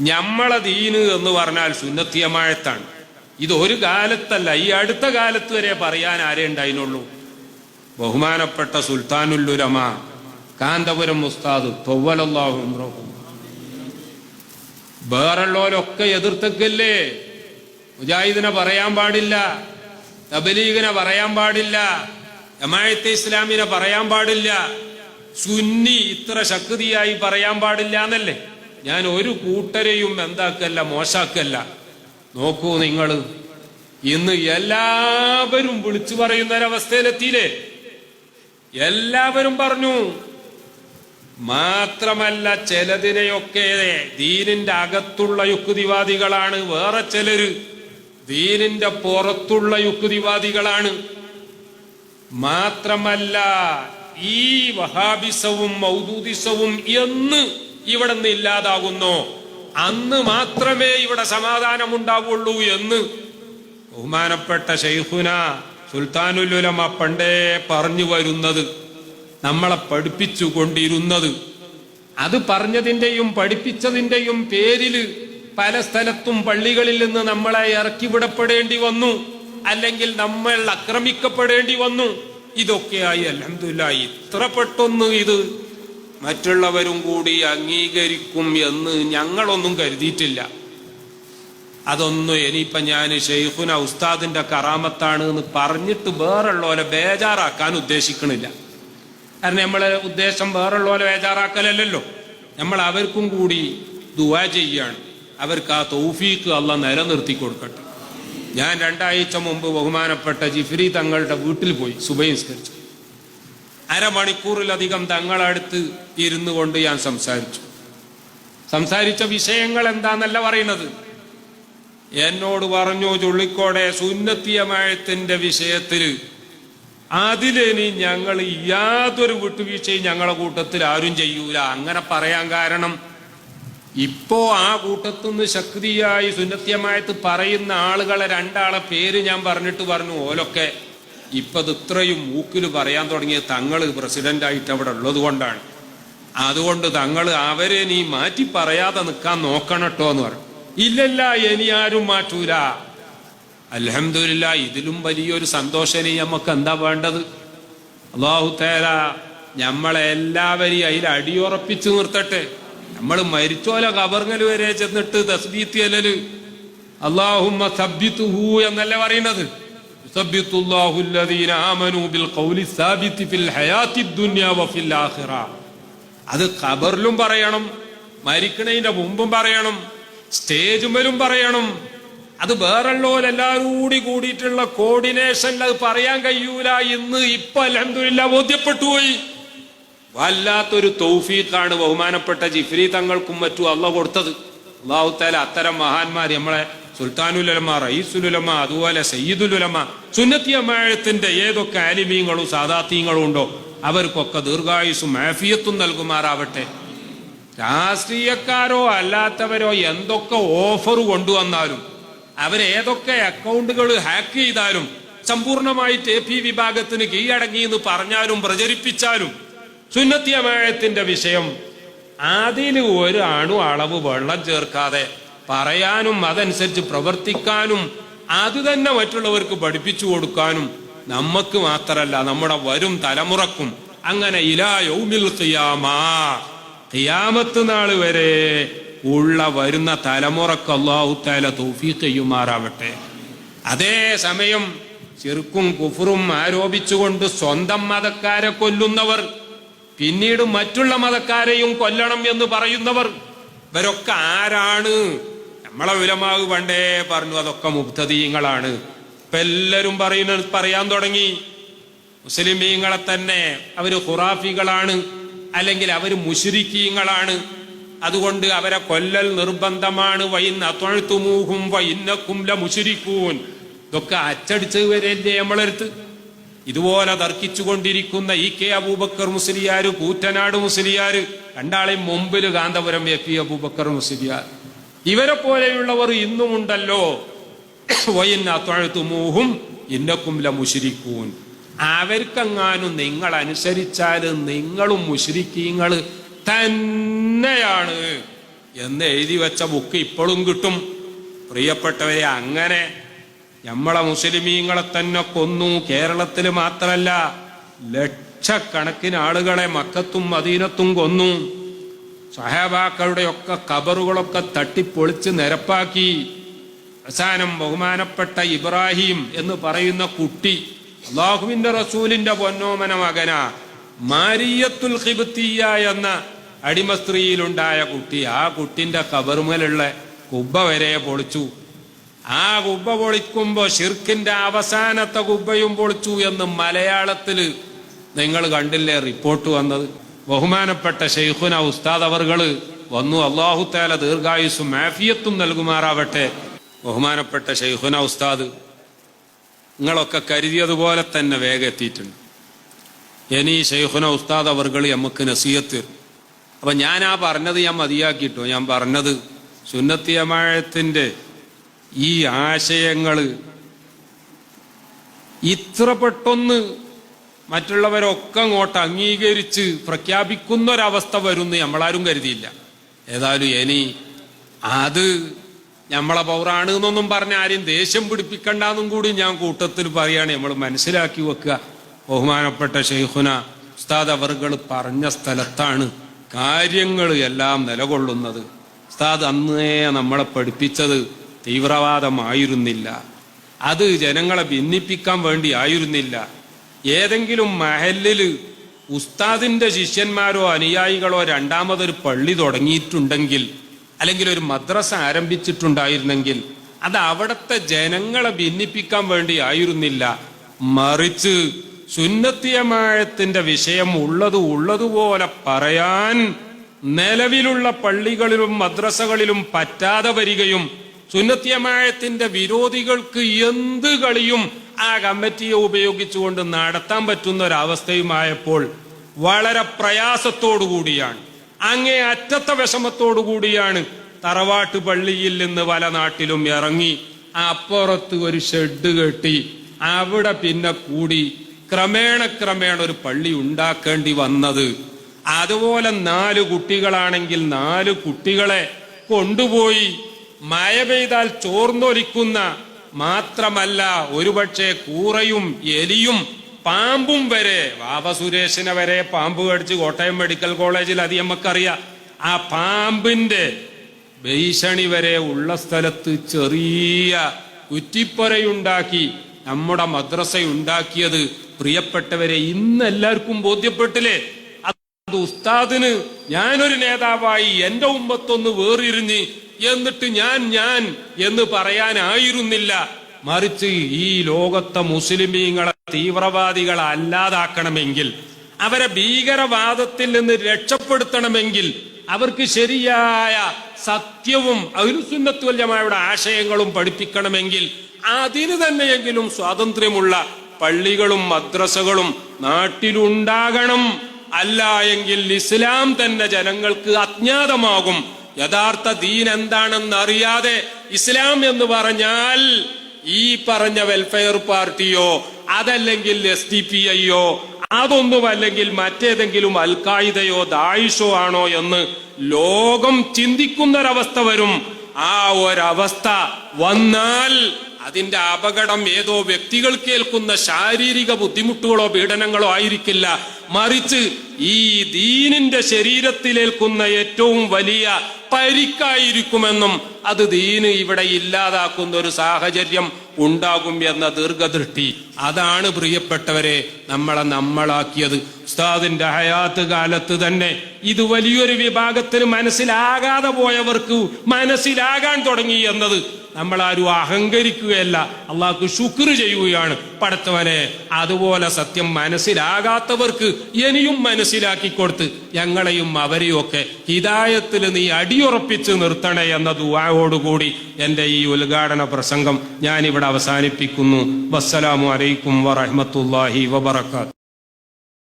ഞമ്മളെ ദീന് എന്ന് പറഞ്ഞാൽ സുന്നത്തിയമാഴത്താണ് ഇത് ഒരു കാലത്തല്ല ഈ അടുത്ത കാലത്ത് വരെ പറയാൻ ആരേ ഉണ്ടായിരുന്നുള്ളൂ ബഹുമാനപ്പെട്ട സുൽത്താനുല്ലുരമ കാന്തപുരം മുസ്താദ് തൊവ്വലല്ലാഹു എതിർത്തക്കല്ലേ? മുജാഹിദിനെ പറയാൻ പാടില്ല തബലീഗിനെ പറയാൻ പാടില്ല ജമായത്തെ ഇസ്ലാമിനെ പറയാൻ പാടില്ല. സുന്നി ഇത്ര ശക്തിയായി പറയാൻ പാടില്ല എന്നല്ലേ? ഞാൻ ഒരു കൂട്ടരെയും എന്താക്കല്ല മോശാക്കല്ല. നോക്കൂ നിങ്ങൾ ഇന്ന് എല്ലാവരും വിളിച്ചു പറയുന്ന ഒരവസ്ഥയിലെത്തിയില്ലേ എല്ലാവരും പറഞ്ഞു മാത്രമല്ല ചിലതിനെയൊക്കെ ദീനിന്റെ അകത്തുള്ള യുക്തിവാദികളാണ്. വേറെ ചിലര് ദീനിന്റെ പുറത്തുള്ള യുക്തിവാദികളാണ്. മാത്രമല്ല ഈ വഹാബിസവും മൗദൂദിസവും എന്ന് ഇവിടെ നിന്ന് ഇല്ലാതാകുന്നു. അന്ന് മാത്രമേ ഇവിടെ സമാധാനം സമാധാനമുണ്ടാവുള്ളൂ എന്ന് ബഹുമാനപ്പെട്ട ഷെയ്ഖുന സുൽത്താനുലുലമ പണ്ടേ പറഞ്ഞു വരുന്നത് നമ്മളെ പഠിപ്പിച്ചു കൊണ്ടിരുന്നത്. അത് പറഞ്ഞതിന്റെയും പഠിപ്പിച്ചതിന്റെയും പേരിൽ പല സ്ഥലത്തും പള്ളികളിൽ നിന്ന് നമ്മളെ ഇറക്കി വിടപ്പെടേണ്ടി വന്നു അല്ലെങ്കിൽ നമ്മൾ ആക്രമിക്കപ്പെടേണ്ടി വന്നു. ഇതൊക്കെയായി അലഹമില്ല ഇത്ര പെട്ടൊന്ന് ഇത് മറ്റുള്ളവരും കൂടി അംഗീകരിക്കും എന്ന് ഞങ്ങളൊന്നും കരുതിയിട്ടില്ല. അതൊന്നും ഇനിയിപ്പൊ ഞാൻ ഷെയ്ഖുന ഉസ്താദിന്റെ കറാമത്താണ് എന്ന് പറഞ്ഞിട്ട് വേറുള്ളവരെ ബേജാറാക്കാൻ ഉദ്ദേശിക്കണില്ല. കാരണം നമ്മളെ ഉദ്ദേശം വേറുള്ളവരെ ബേജാറാക്കലല്ലോ നമ്മൾ അവർക്കും കൂടി ദുവാ ചെയ്യാണ്. അവർക്ക് ആ തൗഫീക്ക് അല്ല നിലനിർത്തി കൊടുക്കട്ടെ. ഞാൻ രണ്ടാഴ്ച മുമ്പ് ബഹുമാനപ്പെട്ട ജിഫ്രി തങ്ങളുടെ വീട്ടിൽ പോയി സുബഹിസ്കരിച്ചു അരമണിക്കൂറിലധികം തങ്ങളടുത്ത് ഇരുന്നു കൊണ്ട് ഞാൻ സംസാരിച്ചു. സംസാരിച്ച വിഷയങ്ങൾ എന്താന്നല്ല പറയുന്നത്? എന്നോട് പറഞ്ഞു ചുള്ളിക്കോടെ സുന്നത്തിയമായത്തിന്റെ വിഷയത്തിൽ അതിലിനി ഞങ്ങൾ യാതൊരു വിട്ടുവീഴ്ചയും ഞങ്ങളുടെ കൂട്ടത്തിൽ ആരും ചെയ്യൂല. അങ്ങനെ പറയാൻ കാരണം ഇപ്പോ ആ കൂട്ടത്തുനിന്ന് ശക്തിയായി സുന്നത്യമായിട്ട് പറയുന്ന ആളുകളെ രണ്ടാളെ പേര് ഞാൻ പറഞ്ഞിട്ട് പറഞ്ഞു ഓലൊക്കെ ഇപ്പൊ ഇത് ഇത്രയും മൂക്കിൽ പറയാൻ തുടങ്ങിയ പ്രസിഡന്റ് ആയിട്ട് അവിടെ ഉള്ളത് കൊണ്ടാണ്. അതുകൊണ്ട് തങ്ങൾ അവരെ നീ മാറ്റി പറയാതെ നിൽക്കാൻ നോക്കണട്ടോ എന്ന് പറഞ്ഞു. ഇല്ലല്ല ഇനി ആരും മാറ്റൂല. അലഹമില്ല ഇതിലും വലിയൊരു സന്തോഷം ഇനി നമുക്ക് എന്താ വേണ്ടത്? അള്ളാഹു തേര നമ്മളെ എല്ലാവരെയും അതിൽ അടിയുറപ്പിച്ചു നിർത്തട്ടെ. നമ്മൾ മരിച്ചോല കബർങ്ങൽ വരെ ചെന്നിട്ട് തസ്ബീത്തിയല്ലല് അള്ളാഹുമ്മ സബ്ബിത്തുഹു എന്നല്ലേ പറയുന്നത്? യുസബ്ബിത്തുല്ലാഹു الله الذين آمنوا بالقول الثابت في الحياة الدنيا وفي الآخرة. അത് ഖബറിലും പറയണം മരിക്കണതിന്റെ മുമ്പും പറയണം സ്റ്റേജുമ്മലും പറയണം. അത് വേറുള്ളവരെല്ലാവരും കൂടി കൂടിയിട്ടുള്ള കോർഡിനേഷനിൽ അത് പറയാൻ കഴിയൂല ഇന്ന് ഇപ്പൊ അലഹമില്ല ബോധ്യപ്പെട്ടു പോയി. വല്ലാത്തൊരു തൗഫീഖാണ് ബഹുമാനപ്പെട്ട ജിഫ്രി തങ്ങൾക്കും മറ്റും അള്ള കൊടുത്തത്. അള്ളാഹുത്താല അത്തരം മഹാന്മാർ നമ്മളെ സുൽത്താനുലമ റയീസുലുലമ അതുപോലെ സയ്യിദുലുലമ സുന്നത്തിയമാഴത്തിന്റെ ഏതൊക്കെ ആലിമീങ്ങളും സാദാത്യങ്ങളും ഉണ്ടോ അവർക്കൊക്കെ ദീർഘായുസും മാഫിയത്തും നൽകുമാറാവട്ടെ. രാഷ്ട്രീയക്കാരോ അല്ലാത്തവരോ എന്തൊക്കെ ഓഫർ കൊണ്ടുവന്നാലും അവരേതൊക്കെ അക്കൗണ്ടുകൾ ഹാക്ക് ചെയ്താലും സമ്പൂർണമായിട്ട് എ പി വിഭാഗത്തിന് കീഴടങ്ങി എന്ന് പറഞ്ഞാലും പ്രചരിപ്പിച്ചാലും സുന്നത്തിയമാഴത്തിന്റെ വിഷയം ഒരു അണു അളവ് വെള്ളം ചേർക്കാതെ പറയാനും അതനുസരിച്ച് പ്രവർത്തിക്കാനും അത് തന്നെ മറ്റുള്ളവർക്ക് പഠിപ്പിച്ചു കൊടുക്കാനും നമുക്ക് മാത്രല്ല നമ്മുടെ വരും തലമുറക്കും അങ്ങനെ ഇലാ യൗമിൽ ഖിയാമാ. ഖിയാമത്ത് നാൾ വരെ ഉള്ള വരുന്ന തലമുറയ്ക്ക് അള്ളാഹു താല തൗഫീഖ് ചെയ്യുമാറാവട്ടെ. അതേ സമയം ചെറുക്കും കുഫറും ആരോപിച്ചുകൊണ്ട് സ്വന്തം മതക്കാരെ കൊല്ലുന്നവർ പിന്നീട് മറ്റുള്ള മതക്കാരെയും കൊല്ലണം എന്ന് പറയുന്നവർ ഇവരൊക്കെ ആരാണ്? നമ്മളെ വിലമാവ് പണ്ടേ പറഞ്ഞു അതൊക്കെ മുക്തദീങ്ങളാണ് ഇപ്പൊ എല്ലാരും പറയുന്ന പറയാൻ തുടങ്ങി. മുസ്ലിമീങ്ങളെ തന്നെ അവർ ഖുറാഫികളാണ് അല്ലെങ്കിൽ അവർ മുഷുരിക്കീങ്ങളാണ് അതുകൊണ്ട് അവരെ കൊല്ലൽ നിർബന്ധമാണ്. വൈന്ന തൊഴുത്തുമൂഹും മുഷുരിക്കൂൻ ഇതൊക്കെ അച്ചടിച്ച് വരല്ലേ നമ്മളെടുത്ത്? ഇതുപോലെ തർക്കിച്ചുകൊണ്ടിരിക്കുന്ന ഇ കെ അബൂബക്കർ മുസ്ലിയാര് കൂറ്റനാട് മുസ്ലിയാര് രണ്ടാളെയും മുമ്പിൽ കാന്തപുരം എ പി അബൂബക്കർ മുസ്ലിയാർ. ഇവരെ പോലെയുള്ളവർ ഇന്നുമുണ്ടല്ലോ. വൈന്നത്തുമൂഹും ഇന്നക്കും മുഷരിക്കൂൻ അവർക്കെങ്ങാനും നിങ്ങൾ അനുസരിച്ചാൽ നിങ്ങളും മുഷിരിക്കീങ്ങൾ തന്നെയാണ് എന്ന് എഴുതി വെച്ച ബുക്ക് ഇപ്പോഴും കിട്ടും. പ്രിയപ്പെട്ടവരെ അങ്ങനെ നമ്മളെ മുസ്ലിമീങ്ങളെ തന്നെ കൊന്നു. കേരളത്തിൽ മാത്രമല്ല ലക്ഷക്കണക്കിന് ആളുകളെ മക്കത്തും മദീനത്തും കൊന്നു. സഹാബാക്കളുടെ ഒക്കെ കബറുകളൊക്കെ തട്ടിപ്പൊളിച്ച് നിരപ്പാക്കി. അവസാനം ബഹുമാനപ്പെട്ട ഇബ്രാഹിം എന്ന് പറയുന്ന കുട്ടി അള്ളാഹുവിന്റെ റസൂലിന്റെ പൊന്നോമന മകന മാരിയത്തുൽ ഖിബ്തിയ എന്ന അടിമ സ്ത്രീയിലുണ്ടായ കുട്ടി ആ കുട്ടിന്റെ കബറുമലുള്ള കുബ്ബ വരെ പൊളിച്ചു. ആ കുബ്ബ പൊളിക്കുമ്പോ ഷിർക്കിന്റെ അവസാനത്തെ കുബ്ബയും പൊളിച്ചു എന്ന് മലയാളത്തിൽ നിങ്ങൾ കണ്ടില്ലേ റിപ്പോർട്ട് വന്നത്? ബഹുമാനപ്പെട്ട ഷെയ്ഖുന ഉസ്താദ് അവർകൾ വന്നു. അള്ളാഹു താല ദീർഘായുസും മാഫിയത്തും നൽകുമാറാവട്ടെ. ബഹുമാനപ്പെട്ട ഷെയ്ഖുന ഉസ്താദ് നിങ്ങളൊക്കെ കരുതിയതുപോലെ തന്നെ വേഗം എത്തിയിട്ടുണ്ട്. ഇനി ഷെയ്ഖുന ഉസ്താദ് അവർകൾ നമുക്ക് നസീഹത്ത്. അപ്പൊ ഞാൻ ആ പറഞ്ഞത് ഞാൻ മതിയാക്കിയിട്ടു ഞാൻ പറഞ്ഞത് സുന്നത്തിയമാഴത്തിന്റെ ഈ ആശയങ്ങൾ ഇത്ര പെട്ടെന്ന് മറ്റുള്ളവരൊക്കെ അങ്ങോട്ട് അംഗീകരിച്ച് പ്രഖ്യാപിക്കുന്ന ഒരവസ്ഥ വരുമെന്ന് നമ്മളാരും കരുതിയില്ല. ഏതായാലും ഇനി അത് നമ്മളെ പൗറാണ് എന്നൊന്നും പറഞ്ഞ ആരെയും ദേഷ്യം പിടിപ്പിക്കണ്ടെന്നും കൂടി ഞാൻ കൂട്ടത്തിൽ പറയുകയാണ് നമ്മൾ മനസ്സിലാക്കി വെക്കുക. ബഹുമാനപ്പെട്ട ഷെയ്ഖുന ഉസ്താദ് അവർകൾ പറഞ്ഞ സ്ഥലത്താണ് കാര്യങ്ങൾ എല്ലാം നിലകൊള്ളുന്നത്. ഉസ്താദ് അന്നേ നമ്മളെ പഠിപ്പിച്ചത് തീവ്രവാദമായിരുന്നില്ല. അത് ജനങ്ങളെ ഭിന്നിപ്പിക്കാൻ വേണ്ടി ആയിരുന്നില്ല. ഏതെങ്കിലും മഹലിൽ ഉസ്താദിന്റെ ശിഷ്യന്മാരോ അനുയായികളോ രണ്ടാമതൊരു പള്ളി തുടങ്ങിയിട്ടുണ്ടെങ്കിൽ അല്ലെങ്കിൽ ഒരു മദ്രസ ആരംഭിച്ചിട്ടുണ്ടായിരുന്നെങ്കിൽ അത് അവിടുത്തെ ജനങ്ങളെ ഭിന്നിപ്പിക്കാൻ വേണ്ടി ആയിരുന്നില്ല. മറിച്ച് സുന്നത്തിയമായത്തിന്റെ വിഷയം ഉള്ളത് ഉള്ളതുപോലെ പറയാൻ നിലവിലുള്ള പള്ളികളിലും മദ്രസകളിലും പറ്റാതെ വരികയും സുന്നത്തിയമായത്തിന്റെ വിരോധികൾക്ക് എന്ത് കളിയും ആ കമ്മിറ്റിയെ ഉപയോഗിച്ചുകൊണ്ട് നടത്താൻ പറ്റുന്ന ഒരവസ്ഥയുമായപ്പോൾ വളരെ പ്രയാസത്തോടു കൂടിയാണ് അങ്ങേ അറ്റത്തെ വിഷമത്തോടു കൂടിയാണ് തറവാട്ട് പള്ളിയിൽ നിന്ന് പല നാട്ടിലും ഇറങ്ങി അപ്പുറത്ത് ഒരു ഷെഡ് കെട്ടി അവിടെ പിന്നെ കൂടി ക്രമേണ ക്രമേണ ഒരു പള്ളി ഉണ്ടാക്കേണ്ടി വന്നത്. അതുപോലെ നാല് കുട്ടികളാണെങ്കിൽ നാല് കുട്ടികളെ കൊണ്ടുപോയി മഴ പെയ്താൽ ചോർന്നൊലിക്കുന്ന മാത്രമല്ല ഒരുപക്ഷെ കൂറയും എലിയും പാമ്പും വരെ വാവ സുരേഷിനെ വരെ പാമ്പ് കടിച്ച് കോട്ടയം മെഡിക്കൽ കോളേജിൽ അത് നമുക്കറിയാം ആ പാമ്പിന്റെ ഭീഷണി വരെ ഉള്ള സ്ഥലത്ത് ചെറിയ കുറ്റിപ്പൊരയുണ്ടാക്കി നമ്മുടെ മദ്രസ ഉണ്ടാക്കിയത് പ്രിയപ്പെട്ടവരെ ഇന്ന് എല്ലാവർക്കും ബോധ്യപ്പെട്ടില്ലേ? അത് ഉസ്താദിന് ഞാനൊരു നേതാവായി എന്റെ ഉമ്മത്തൊന്ന് വേറിരിഞ്ഞ് എന്നിട്ട് ഞാൻ ഞാൻ എന്ന് പറയാനായിരുന്നില്ല. മറിച്ച് ഈ ലോകത്തെ മുസ്ലിമീങ്ങളെ തീവ്രവാദികളെ അല്ലാതാക്കണമെങ്കിൽ അവരെ ഭീകരവാദത്തിൽ നിന്ന് രക്ഷപ്പെടുത്തണമെങ്കിൽ അവർക്ക് ശരിയായ സത്യവും അഹിലുസുന്നത്തുവല്യമായുടെ ആശയങ്ങളും പഠിപ്പിക്കണമെങ്കിൽ അതിന് തന്നെയെങ്കിലും സ്വാതന്ത്ര്യമുള്ള പള്ളികളും മദ്രസകളും നാട്ടിലുണ്ടാകണം. അല്ല എങ്കിൽ ഇസ്ലാം തന്നെ ജനങ്ങൾക്ക് അജ്ഞാതമാകും. യഥാർത്ഥ ദീൻ എന്താണെന്ന് അറിയാതെ ഇസ്ലാം എന്ന് പറഞ്ഞാൽ ഈ പറഞ്ഞ വെൽഫെയർ പാർട്ടിയോ അതല്ലെങ്കിൽ എസ് ഡി പി ഐയോ അതൊന്നും അല്ലെങ്കിൽ മറ്റേതെങ്കിലും അൽഖായിദയോ ദായിഷോ ആണോ എന്ന് ലോകം ചിന്തിക്കുന്നൊരവസ്ഥ വരും. ആ ഒരവസ്ഥ വന്നാൽ അതിന്റെ അപകടം ഏതോ വ്യക്തികൾ കേൾക്കുന്ന ശാരീരിക ബുദ്ധിമുട്ടുകളോ പീഡനങ്ങളോ ആയിരിക്കില്ല. മറിച്ച് ഈ ദീനിന്റെ ശരീരത്തിലേൽക്കുന്ന ഏറ്റവും വലിയ പരിക്കായിരിക്കുമെന്നും അത് ദീന് ഇവിടെ ഇല്ലാതാക്കുന്ന ഒരു സാഹചര്യം ഉണ്ടാകും എന്ന ദീർഘദൃഷ്ടി. അതാണ് പ്രിയപ്പെട്ടവരെ നമ്മളെ നമ്മളാക്കിയത്. ഉസ്താദിന്റെ ഹയാത്ത് കാലത്ത് തന്നെ ഇത് വലിയൊരു വിഭാഗത്തിന് മനസ്സിലാകാതെ പോയവർക്ക് മനസ്സിലാകാൻ തുടങ്ങി എന്നത് നമ്മളാരും അഹങ്കരിക്കുകയല്ല. അള്ളാഹ്ക്ക് ശുക്ർ ചെയ്യുകയാണ്. പടത്തവനെ അതുപോലെ സത്യം മനസ്സിലാകാത്തവർക്ക് ഇനിയും മനസ്സിലാക്കി കൊടുത്ത് ഞങ്ങളെയും അവരെയും ഒക്കെ ഹിതായത്തിൽ നീ അടിയുറപ്പിച്ച് നിർത്തണേ എന്ന ദുവായോടുകൂടി എന്റെ ഈ ഉദ്ഘാടന പ്രസംഗം ഞാനിവിടെ അവസാനിപ്പിക്കുന്നു. വസ്സലാമു അലൈക്കും വറഹമത്തല്ലാഹി വബർക്കാത്ത്